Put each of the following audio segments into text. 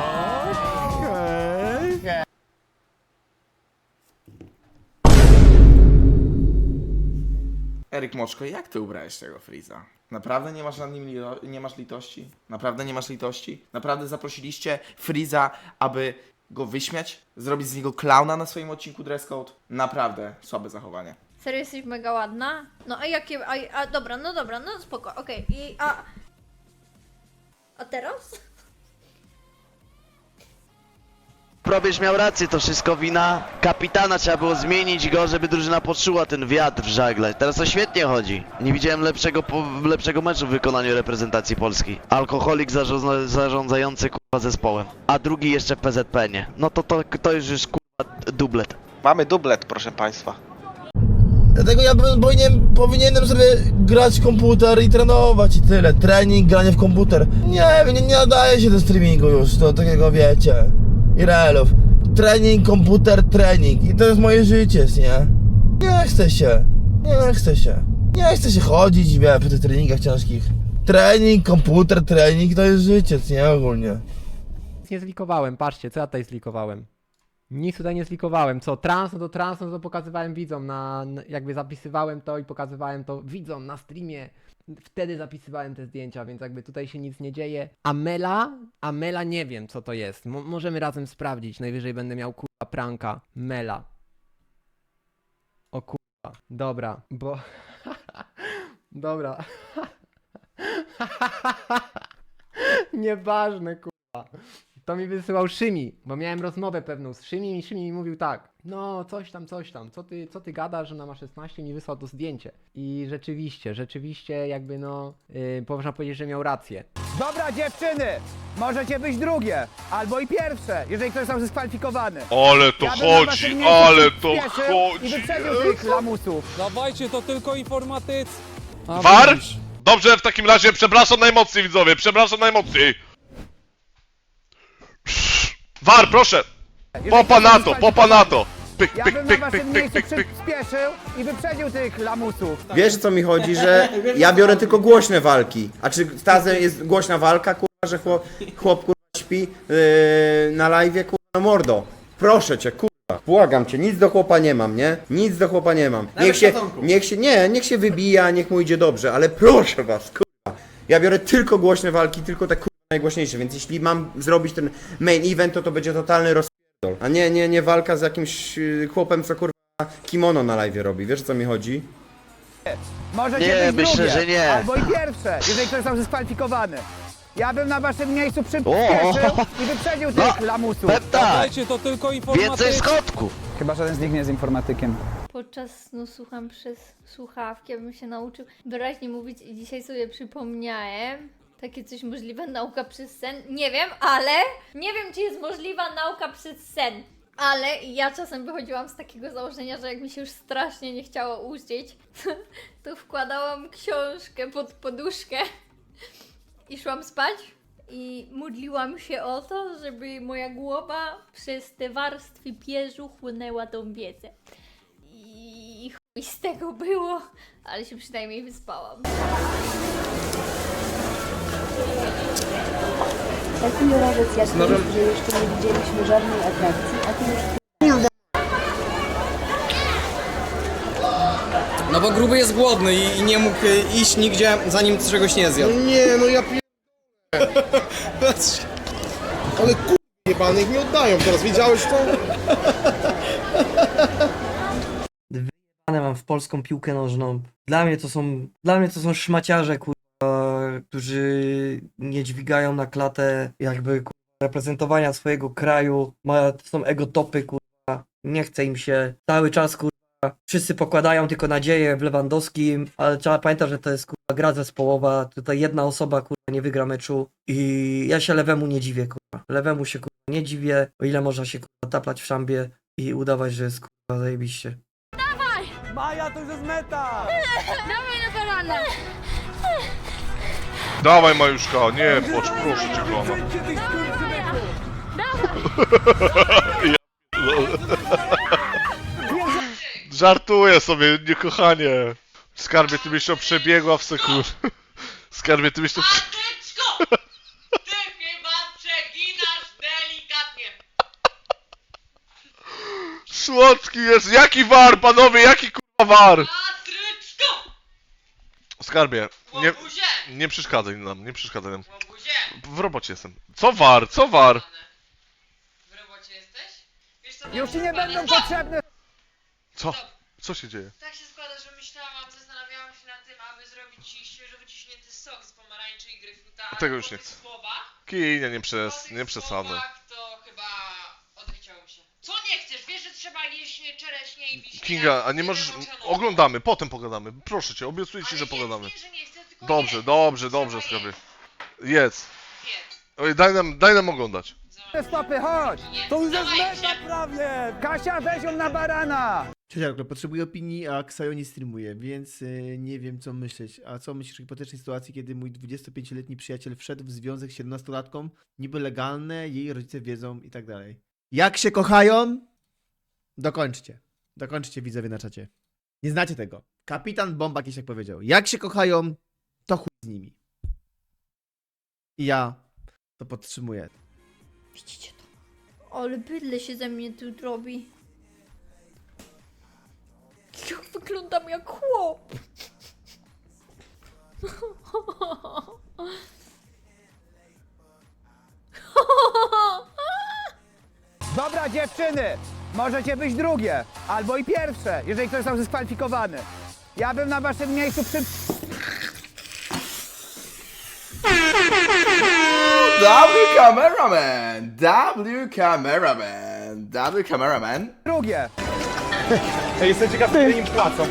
Okej. Eryk Moczko, jak ty ubrałeś tego Friza? Naprawdę nie masz nad nim nie masz litości? Naprawdę nie masz litości? Naprawdę zaprosiliście Friza, aby go wyśmiać? Zrobić z niego klauna na swoim odcinku Dress Code? Naprawdę słabe zachowanie. Serio jesteś mega ładna? No a jakie, a, a dobra, no dobra, no spoko, okej, i a... A teraz? Probierz miał rację, to wszystko wina kapitana, trzeba było zmienić go, żeby drużyna poczuła ten wiatr w żagle. Teraz to świetnie chodzi. Nie widziałem lepszego, lepszego meczu w wykonaniu reprezentacji Polski. Alkoholik zarządza, zarządzający kurwa zespołem, a drugi jeszcze w PZP nie. No to, to, to już jest kurwa dublet. Mamy dublet, proszę państwa. Dlatego ja bym powinien, powinienem sobie grać w komputer i trenować i tyle. Trening, granie w komputer. Nie nie, nie nadaje się do streamingu już, do takiego wiecie. Irelów. Trening, komputer, trening. I to jest moje życie, nie? Nie chcę się. Nie chcę się. Nie chcę się chodzić, wie, po tych treningach ciężkich. Trening, komputer, trening to jest życie, nie? Ogólnie. Nic nie zlikowałem, patrzcie, co ja tutaj zlikowałem. Nic tutaj nie zlikowałem, co? Trans, no to trans, no to pokazywałem widzom na, jakby zapisywałem to i pokazywałem to widzom na streamie. Wtedy zapisywałem te zdjęcia, więc jakby tutaj się nic nie dzieje. Amela? Amela nie wiem, co to jest. Mo możemy razem sprawdzić, najwyżej będę miał kurwa pranka. Mela. O kurwa, dobra, bo... dobra. Nieważne, kurwa. To mi wysyłał Szymi, bo miałem rozmowę pewną z Szymim i Szymi mi mówił tak. No, coś tam, coś tam, co ty, co ty gadasz, że ona ma 16 mi wysłał to zdjęcie. I rzeczywiście, rzeczywiście jakby no, yy, można powiedzieć, że miał rację. Dobra dziewczyny, możecie być drugie, albo i pierwsze, jeżeli ktoś został dyskwalifikowany. Ale to Ja bym na waszym chodzi, miejscu ale to przyspieszył I chodzi. wyprzedził tych lamusów. Dawajcie, to tylko informatycy. War? Dobrze, w takim razie przepraszam najmocniej widzowie, przepraszam najmocniej. War, proszę! Popa na to, popa na to! Pyk, Ja pyk, bym na pyk, waszym pyk, pyk, miejscu pyk, pyk. przyspieszył i wyprzedził tych lamusów. Wiesz o co mi chodzi, że ja biorę tylko głośne walki. A czy stazem jest głośna walka, kurwa, że chłop, chłop kurwa śpi yy, na live, kurwa, no mordo. Proszę cię, kurwa. Błagam cię, nic do chłopa nie mam, nie? Nic do chłopa nie mam. Niech się, niech się, nie, niech się wybija, niech mu idzie dobrze, ale proszę was, kurwa. Ja biorę tylko głośne walki, tylko te kurwa najgłośniejsze, więc jeśli mam zrobić ten main event, to to będzie totalny rozpierdol. A nie, nie, nie walka z jakimś yy, chłopem, co kurwa kimono na live robi. Wiesz o co mi chodzi? Możecie Nie, myślę, drugie, że nie. albo i pierwsze, jeżeli ktoś został dyskwalifikowany. Ja bym na waszym miejscu przyspieszył i wyprzedził tych No, lamusów. Pepta! Dawajcie, to tylko Więcej informatycy. skotków! Chyba żaden z nich nie jest informatykiem. Podczas snu słucham przez słuchawki, abym się nauczył wyraźnie mówić i dzisiaj sobie przypomniałem takie coś możliwe, nauka przez sen. Nie wiem, ale nie wiem, czy jest możliwa nauka przez sen. Ale ja czasem wychodziłam z takiego założenia, że jak mi się już strasznie nie chciało uczyć, to wkładałam książkę pod poduszkę i szłam spać. I modliłam się o to, żeby moja głowa przez te warstwy pierzu chłonęła tą wiedzę. I z tego było, ale się przynajmniej wyspałam. Taki murawiec jak ty, że jeszcze nie widzieliśmy żadnej atrakcji, a ty już No bo gruby jest głodny i, i nie mógł y, iść nigdzie, zanim czegoś nie zjadł. Nie, no ja pier... Ale kur... jebanych mi oddają teraz, widziałeś to? Wyjebane mam w polską piłkę nożną. Dla mnie to są, dla mnie to są szmaciarze, kurwa, którzy nie dźwigają na klatę jakby kurwa, reprezentowania swojego kraju. Ma, to są egotopy, kurwa. Nie chce im się cały czas, kurwa. Wszyscy pokładają tylko nadzieję w Lewandowskim, ale trzeba pamiętać, że to jest kurwa gra zespołowa. Tutaj jedna osoba kurwa nie wygra meczu i ja się Lewemu nie dziwię, kurwa. Lewemu się kurwa nie dziwię, o ile można się kurwa taplać w szambie i udawać, że jest kurwa zajebiście. Maja, to już jest meta! Dawaj Majuszka, nie płacz, proszę cię kochana. Żartuję sobie, nie kochanie. Skarbie, ty byś to przebiegła w sekundę. Skarbie, ty byś to... prze- Ty chyba przeginasz Słodki jest. Jaki war, panowie, jaki kurwa war? Skarbie, nie, nie przeszkadzaj nam, nie przeszkadzaj nam. W robocie jestem. Co war, co war? Już ci nie będą potrzebne Co? Co się dzieje? Tak się składa, że myślałam, zastanawiałam się nad tym, aby zrobić ci świeżo wyciśnięty sok z pomarańczy i gryfruta. ale Tego już nie chcę. Słowach, Kinie, nie przez, nie przesadzaj. słowach to chyba odechciało mi się. Co nie chcesz? Wiesz, że trzeba jeść czereśnie i wiśnie. Kinga, a nie możesz... Oglądamy, potem pogadamy. Proszę cię, obiecuję ci, Ale że pogadamy. nie, że nie chcę, tylko Dobrze, jedz. dobrze, Trzeba dobrze, jeść. skarbie. Jedz. Jedz. Oj, daj nam, daj nam oglądać. stopy, chodź! To już jest Dawajcie. mega prawie! Kasia, weź ją na barana! Cześć, potrzebuję opinii, a Ksajo nie streamuje, więc y, nie wiem co myśleć. A co myślisz o hipotecznej sytuacji, kiedy mój 25-letni przyjaciel wszedł w związek z 17-latką, niby legalne, jej rodzice wiedzą i tak dalej. Jak się kochają? Dokończcie. Dokończcie widzowie na czacie. Nie znacie tego. Kapitan Bomba kiedyś tak powiedział. Jak się kochają, to chuj z nimi. I ja to podtrzymuję. Widzicie to? Ale bydle się ze mnie tu robi. Jak wyglądam jak chłop. Dobra dziewczyny, możecie być drugie, albo i pierwsze, jeżeli ktoś został dyskwalifikowany. Ja bym na waszym miejscu przy... W cameraman! W cameraman! W cameraman! drugie. Jestem ciekaw, ile im płacą.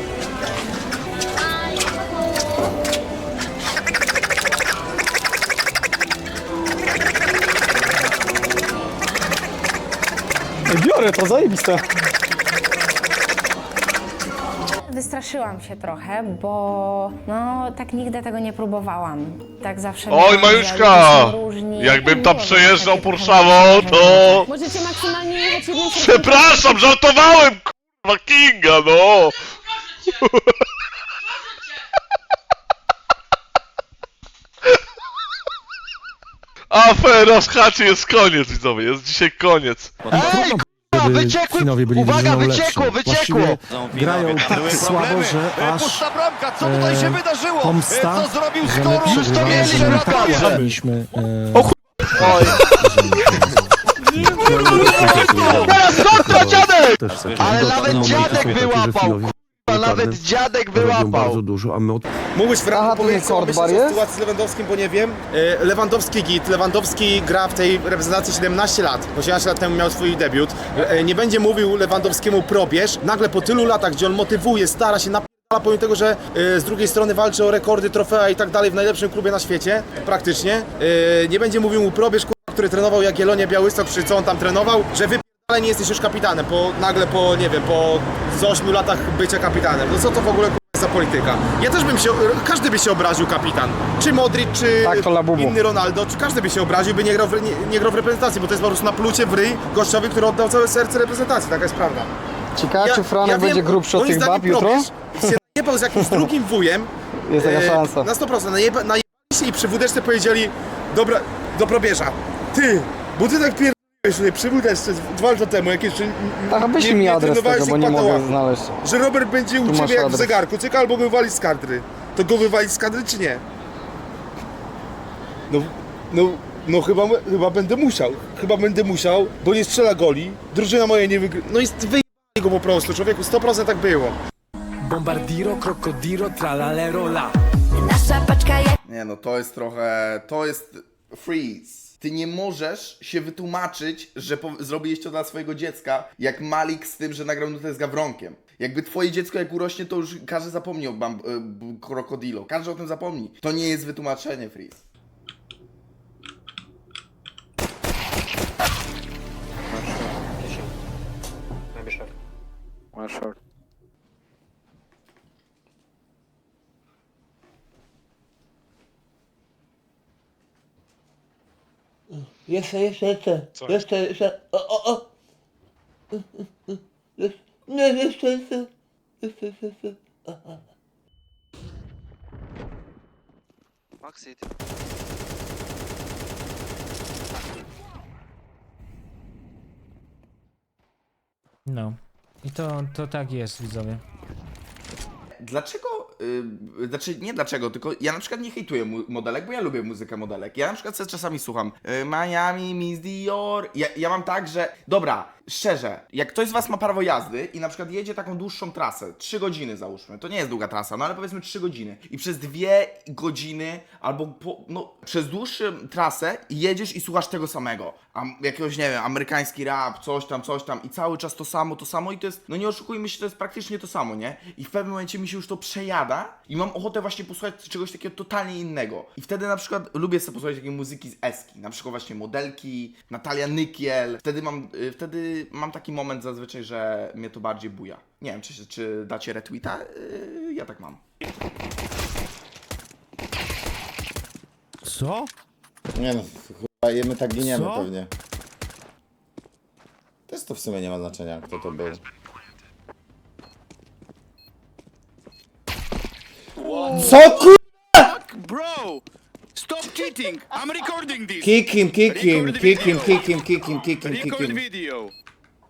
Biorę to, zajebiste. Wystraszyłam się trochę, bo no tak nigdy tego nie próbowałam. Tak zawsze Oj, miałam, że Majuszka! ludzie są różni. Jakbym Nie tam wiem, przejeżdżał takie to... Możecie maksymalnie jechać jedną Przepraszam, żartowałem, kurwa, Kinga, no! Proszę cię. Proszę cię. Afera w chacie jest koniec, widzowie, jest dzisiaj koniec. Ej, kurwa, wyciekły! Uwaga, wyciekło, wyciekło! Grają tak słabo, że aż Pusta bramka, co tutaj się wydarzyło? pomsta, Co zrobił że my Skoruś? To przegrywamy, mieliśmy że my naprawdę! przegraliśmy, Teraz kontra dziadek! Ale nawet dziadek wyłapał, nawet dziadek wyłapał! dużo, a my od... Mógłbyś w ramach to nie powiedzieć, co myślisz o jest? sytuacji z Lewandowskim, bo nie wiem. E, Lewandowski git, Lewandowski gra w tej reprezentacji 17 lat, bo 17 lat temu miał swój debiut. E, Nie będzie mówił Lewandowskiemu probierz, nagle po tylu latach, gdzie on motywuje, stara się napierdala, pomimo tego, że e, z drugiej strony walczy o rekordy, trofea i tak dalej w najlepszym klubie na świecie, praktycznie. E, Nie będzie mówił mu probierz, kurwa, który trenował Jagiellonię Białystok, czy co on tam trenował, że wy ale nie jesteś już kapitanem, po, nagle po, nie wiem, po z 8 latach bycia kapitanem. No co to w ogóle kurwa, jest za polityka? Ja też bym się, każdy by się obraził kapitan. Czy Modric, czy Tak, to labubu. inny Ronaldo, czy każdy by się obraził, by nie grał, w, nie, nie grał w reprezentacji, bo to jest po prostu na plucie w ryj gościowi, który oddał całe serce reprezentacji, taka jest prawda. Ciekawe, czy Franek wiem, będzie grubszy od moim tych zdaniem bab jutro? probierz się najebał z jakimś drugim wujem, Jest taka e, szansa. Na 100%. Najeba, najebali się i przy wódeczce powiedzieli dobra, do probierza. Ty, bo ty tak pierdolałeś tutaj przy wódeczce dwa lata temu, jak jeszcze n- n- Ach, wyślij mi adres trenowałeś tego, bo nie mogę znaleźć. Że Robert będzie u masz ciebie jak w adres. zegarku, cyka albo go wywalić z kadry. To go wywalić z kadry czy nie? No, no, no chyba, chyba będę musiał. Chyba będę musiał, bo nie strzela goli. Drużyna moja nie wygrywa. No jest wyjebanie go po prostu, człowieku, 100% tak było. Bombardiro, krokodiro, tralalero, la. Nie no, to jest trochę... To jest freeze. Ty nie możesz się wytłumaczyć, że po, zrobiłeś to dla swojego dziecka, jak Malik z tym, że nagrał nutę z Gawronkiem. Jakby twoje dziecko jak urośnie, to już każdy zapomni o bam, y, b- krokodilo. Każdy o tym zapomni. To nie jest wytłumaczenie, freeze. Jeszcze, jeszcze, jeszcze. Jeszcze, jeszcze. O, o, o. Nie, jeszcze, jeszcze. Jeszcze, jeszcze, jeszcze. No. I to, to tak jest, widzowie. Dlaczego, yy, znaczy nie dlaczego, tylko ja na przykład nie hejtuję mu- modelek, bo ja lubię muzykę modelek. Ja na przykład sobie czasami słucham yy, Miami, Miss Dior. Ja, ja mam tak, że dobra, szczerze, jak ktoś z was ma prawo jazdy i na przykład jedzie taką dłuższą trasę, 3 godziny załóżmy, to nie jest długa trasa, no ale powiedzmy 3 godziny i przez dwie godziny albo po, no, przez dłuższą trasę jedziesz i słuchasz tego samego. Am, jakiegoś, nie wiem, amerykański rap, coś tam, coś tam i cały czas to samo, to samo i to jest, no nie oszukujmy się, to jest praktycznie to samo, nie? I w pewnym momencie mi się już to przejada i mam ochotę właśnie posłuchać czegoś takiego totalnie innego. I wtedy na przykład lubię sobie posłuchać takiej muzyki z Eski, na przykład właśnie Modelki, Natalia Nykiel. Wtedy mam, y, wtedy mam taki moment zazwyczaj, że mnie to bardziej buja. Nie wiem, czy, czy dacie retweeta? Yy, ja tak mam. Co? Nie no, chyba my tak giniemy Co? pewnie. Też to w sumie nie ma znaczenia, kto to był. Co kur... Bro! Stop cheating! I'm recording this! Kick him, kick him, kick him, kick him, kick him, kick him, kick him. video!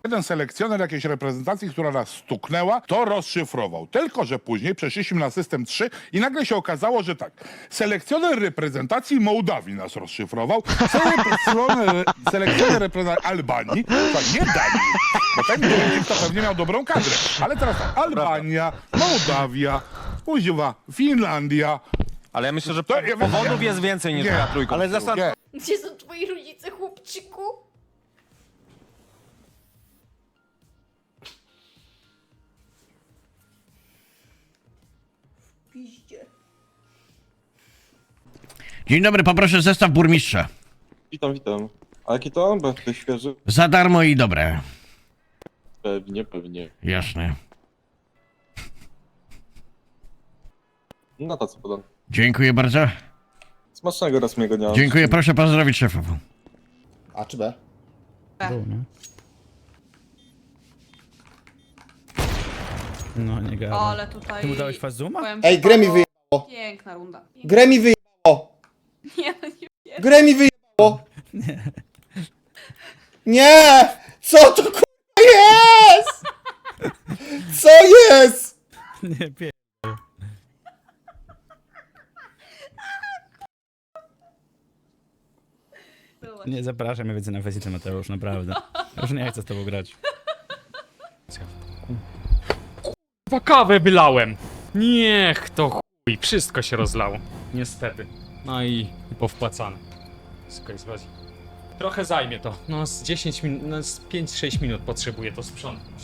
Jeden selekcjoner jakiejś reprezentacji, która nas stuknęła, to rozszyfrował. Tylko, że później przeszliśmy na system 3 i nagle się okazało, że tak. Selekcjoner reprezentacji Mołdawii nas rozszyfrował, selekcjoner, selekcjoner reprezentacji Albanii, to nie Danii, bo ten Duńczyk to pewnie miał dobrą kadrę. Ale teraz tak, Albania, Mołdawia, Kuźwa, Finlandia. Ale ja myślę, że To ja- powodów jest więcej niż Nie, na trójką. ale zasad... Gdzie są twoi rodzice, chłopczyku? Piździe. Dzień dobry, poproszę zestaw burmistrza. Witam, witam. A jaki to? To świeży? Za darmo i dobre. Pewnie, pewnie. Jasne. No to co podam. Dziękuję bardzo. Smacznego raz miłego dnia. Dziękuję, proszę pozdrowić szefów. A czy B? No nie gadam. Ale tutaj... Ty mu dałeś fazuma? powiem Ej, ci, grę mi wyjebało. Piękna runda. Grę mi wyjebało. Nie, no nie wiem. Grę mi wyjebało. Nie! Co to kurwa jest? Co jest? Nie, pie... Nie zapraszam mnie więcej na wizytę, Mateusz, naprawdę. Już nie chcę z tobą grać. Kurwa, kawę wylałem! Niech to chuj, wszystko się rozlało. Niestety. No i, powpłacane. Wszystko jest. Trochę zajmie to. No z 10 minut, no z 5-6 minut potrzebuję to sprzątnąć.